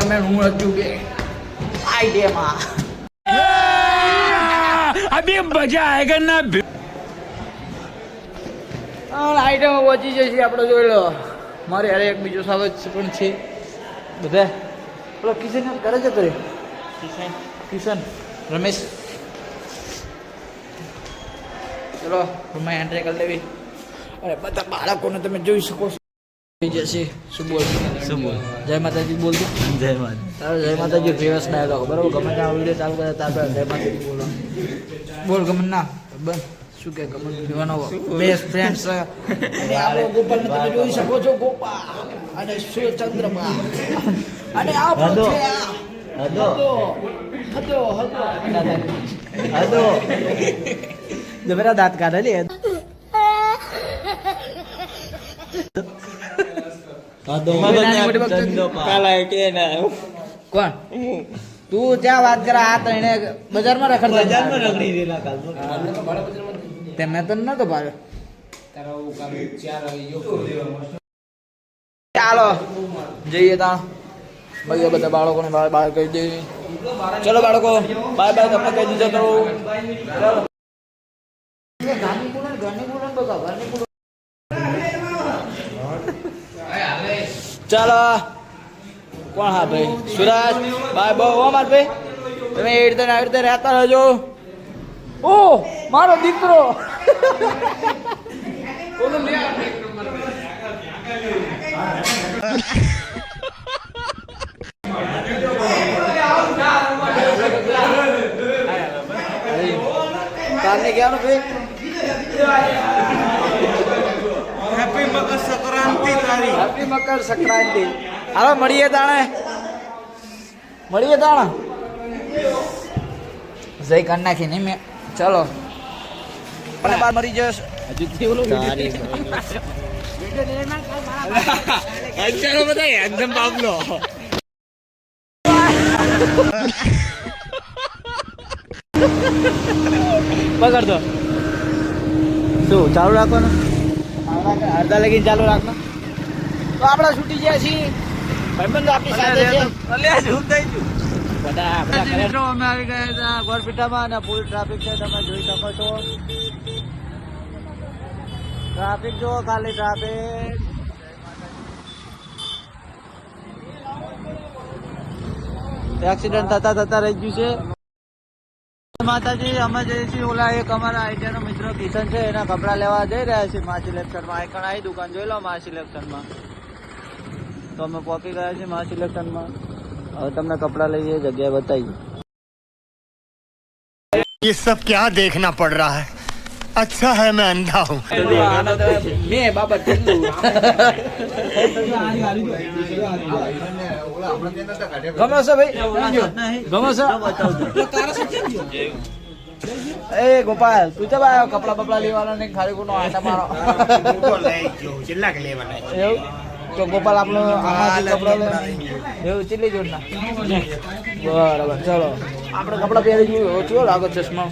અમે હું હતું કે આઈડિયામાં. અભી મજા આયેગા ના? આઈટમ પહોંચી જશે આપણે જોઈ લો. મારે યારે એક બીજો સાવજ પણ છે. બધા? પેલો કિશન કરે છે કરે કિશન. કિશન રમેશ. ચલો રૂમમાં એન્ટ્રી કરી લેવી. અરે બધા બાળકોને તમે જોઈ શકો છો. જશે શું બોલ? શું બોલ? જય માતાજી બોલજો જય માતા તારો જય માતાજી ફેમસ ડાયલોગ બરાબર? ગમે ત્યાં વીડિયો ચાલુ કરે તાર જય માતાજી બોલો બોલ ગમન ના. બસ. શું કે ગમન? પીવાનો બેસ્ટ ફ્રેન્ડ છે. અને આપણો ગોપાલને તમે જોઈ શકો છો ગોપાલ અને સૂર્યચંદ્રમા અને આ પણ હદો. છે. હદો. હદો. હદો હદો. જબરા દાંત કાઢે લે. કોણ? તું ત્યાં વાત કરે આ ત્રણે એને બજારમાં રખડતા બજારમાં રગડી રેલા કાલ તે મેં તો નતો ચાલો જઈએ તા. ભાઈ બધા બાળકોને બહાર બહાર કહી દઈએ ચલો બાળકો બાય બાય તમને કહી દીધો તો ચાલો. કોણ હા ભાઈ? સુરજ ભાઈ બહુ, હો માર ભાઈ. તમે એ રીતે આવી રીતે રહેતા રહેજો. ઓ, મારો દીકરો. તારને કહેવાનું ભાઈ? હેપી મકર સંક્રાંતિ તારી હેપી મકર સંક્રાંતિ. હાલો મળીએ તાણે. મળીએ તાણે. જય કરી નાખી નહીં મેં. ચલો. પણ બાર મરી જશ. તારી અંચારો બધા એકદમ બાબલો પકડ દો શું ચાલુ રાખવાનું? અડધા લગીને ચાલુ રાખો તો આપણે છૂટી ગયા છીએ. ભાઈબંધો આપણી સાથે છે. અલ્યા શું થઈ ગયું. બધા બધા કરે. મિત્રો અમે આવી ગયા હતા ગોરપીટામાં અને ફૂલ ટ્રાફિક છે તમે જોઈ શકો છો. ટ્રાફિક જુઓ ખાલી ટ્રાફિક એક્સિડન્ટ થતા થતા રહી ગયું છે. માતાજી અમે જઈએ છીએ ઓલા એક અમારા આઈડિયાનો મિત્ર કિશન છે એના કપડા લેવા જઈ રહ્યા છીએ મા સિલેક્શનમાં આઈકણ આવી દુકાન જોઈ લો મા સિલેક્શનમાં તો અમે પહોંચી ગયા છીએ મા સિલેક્શનમાં હવે તમને કપડા લઈએ જગ્યાએ બતાવીએ ये सब क्या देखना पड़ रहा है अच्छा है मैं अंधा हूँ મેં બાબા ઠંડુ ગમે છે ભાઈ ગમે છે એ ગોપાલ તું તો ભાઈ કપડા બપડા લેવાના ને ખાલી કોનો આટા મારો એવું તો ગોપાલ આપણો આમાંથી કપડા લે એવું ચીલી જોડના. બરાબર ચલો. આપણે કપડા પહેરી જોયું ઓછું લાગો ચશ્મા.